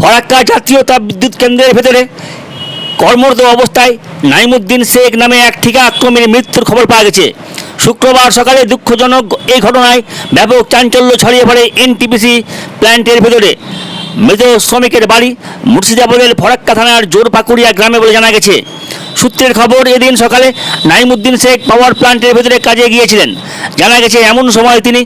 ফরাক্কা জাতীয় তাপ বিদ্যুৎ কেন্দ্রের ভেতরে কর্মরত অবস্থায় নাইমুদ্দিন শেখ নামে এক ঠিকা আক্রমণের মৃত্যুর খবর পাওয়া গেছে। শুক্রবার সকালে দুঃখজনক এই ঘটনায় ব্যাপক চাঞ্চল্য ছড়িয়ে পড়ে এনটিপিসি প্ল্যান্টের ভেতরে। মৃত শ্রমিকের বাড়ি মুর্শিদাবাদের ফরাক্কা থানার জোরপাকুড়িয়া গ্রামে বলে জানা গেছে। সূত্রের খবর, এদিন সকালে নাইমুদ্দিন শেখ পাওয়ার প্ল্যান্টের ভেতরে কাজে গিয়েছিলেন। জানা গেছে, এমন সময় তিনি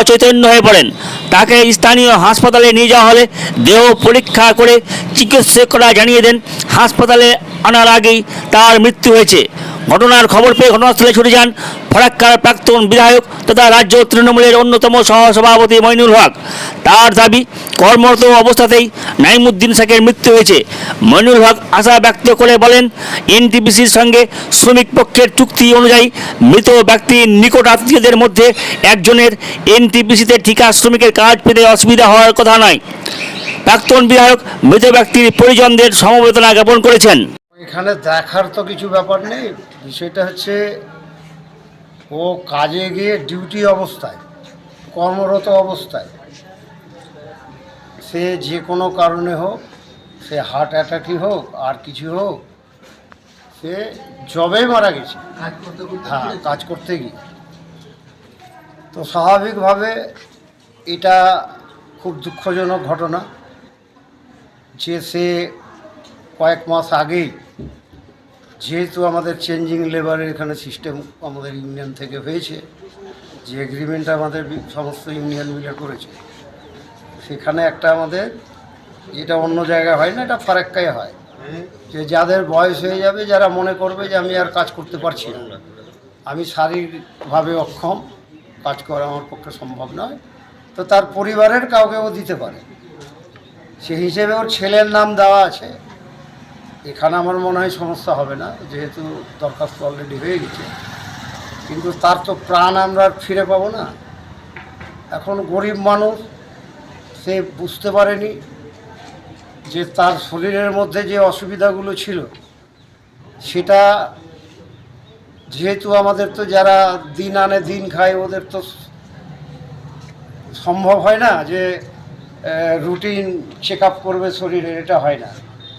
অচৈতন্য হয়ে পড়েন। তাকে স্থানীয় হাসপাতালে নিয়ে যাওয়া হলে দেহ পরীক্ষা করে চিকিৎসকরা জানিয়ে দেন, হাসপাতালে আনার আগেই তার মৃত্যু হয়েছে। ঘটনার খবর পেয়ে ঘটনাস্থলে ছুটে যান ফরাক্কার প্রাক্তন বিধায়ক তথা রাজ্য তৃণমূলের অন্যতম সহসভাপতি মইনুল হক। তার দাবি, কর্মরত অবস্থাতেই নাইমুদ্দিন শেখের মৃত্যু হয়েছে। মইনুল হক আশা ব্যক্ত করে বলেন, এনটিপিসির সঙ্গে শ্রমিক পক্ষের চুক্তি অনুযায়ী মৃত ব্যক্তির নিকট আত্মীয়দের মধ্যে একজনের এনটিপিসিতে ঠিকা শ্রমিকের কাজ পেতে অসুবিধা হওয়ার কথা নয়। প্রাক্তন বিধায়ক মৃত ব্যক্তির পরিজনদের সমবেদনা জ্ঞাপন করেছেন। এখানে দেখার তো কিছু ব্যাপার নেই। বিষয়টা হচ্ছে ও কাজে গিয়ে ডিউটি অবস্থায় কর্মরত অবস্থায় সে যে কোনো কারণে হোক সে হার্ট অ্যাটাকই হোক আর কিছু হোক সে জবেই মারা গেছে। হ্যাঁ কাজ করতে গিয়ে। তো স্বাভাবিকভাবে এটা খুব দুঃখজনক ঘটনা যে সে কয়েক মাস আগেই, যেহেতু আমাদের চেঞ্জিং লেবারের এখানে সিস্টেম আমাদের ইউনিয়ন থেকে হয়েছে, যে এগ্রিমেন্ট আমাদের সমস্ত ইউনিয়ন মিলে করেছে, সেখানে একটা আমাদের যেটা অন্য জায়গায় হয় না, এটা ফারাক্কায় হয়। যে যাদের বয়স হয়ে যাবে, যারা মনে করবে যে আমি আর কাজ করতে পারছি না। আমি শারীরিকভাবে অক্ষম, কাজ করা আমার পক্ষে সম্ভব নয়, তো তার পরিবারের কাউকেও দিতে পারে। সেই হিসেবে ওর ছেলের নাম দেওয়া আছে। এখানে আমার মনে হয় সমস্যা হবে না, যেহেতু দরখাস্ত অলরেডি হয়ে গেছে। কিন্তু তার তো প্রাণ আমরা ফিরে পাবো না। এখন গরিব মানুষ, সে বুঝতে পারেনি যে তার শরীরের মধ্যে যে অসুবিধাগুলো ছিল, সেটা যেহেতু আমাদের তো যারা দিন আনে দিন খায়, ওদের তো সম্ভব হয় না যে রুটিন চেক করবে শরীরের এটা হয় না।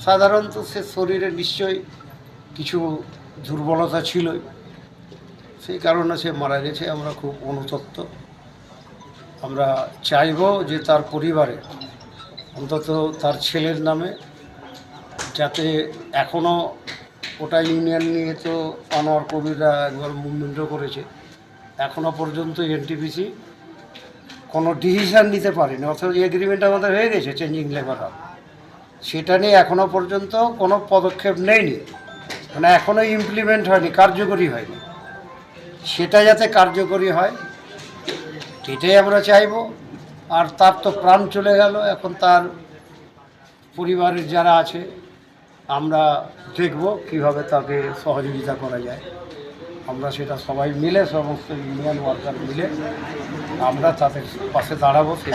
সাধারণত সে শরীরে নিশ্চয়ই কিছু দুর্বলতা ছিলই সেই কারণে সে মারা গেছে। আমরা খুব অনুতপ্ত। আমরা চাইব যে তার পরিবারে, অন্তত তার ছেলের নামে, যাতে এখনও ওটা ইউনিয়ন নিয়ে তো আনোয়ার কবিরা একবার মুভমেন্টও করেছে। এখনও পর্যন্ত এনটিপিসি কোনো ডিসিশান নিতে পারেনি। অথচ এগ্রিমেন্ট আমাদের হয়ে গেছে চেঞ্জিং লেবার সেটা নিয়ে এখনও পর্যন্ত কোনো পদক্ষেপ নেয়নি। মানে এখনও ইমপ্লিমেন্ট হয়নি, কার্যকরী হয়নি। সেটা যাতে কার্যকরী হয়, সেটাই আমরা চাইব। আর তার তো প্রাণ চলে গেল, এখন তার পরিবারের যারা আছে, আমরা দেখব কীভাবে তাকে সহযোগিতা করা যায়। আমরা সেটা সবাই মিলে, সমস্ত ইউনিয়ন ওয়ার্কার মিলে আমরা তাদের পাশে দাঁড়াবো, সেই